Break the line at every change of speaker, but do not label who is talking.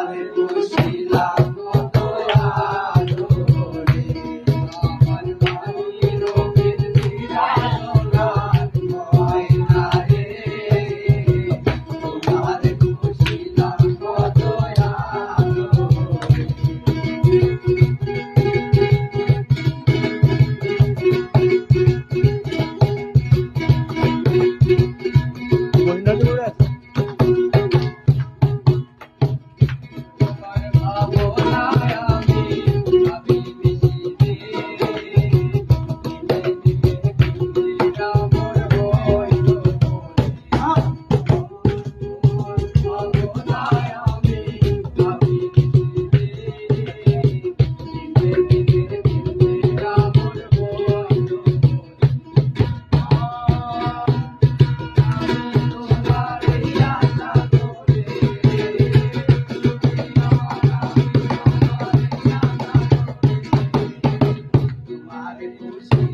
আরে তুলসী লাল। Thank you.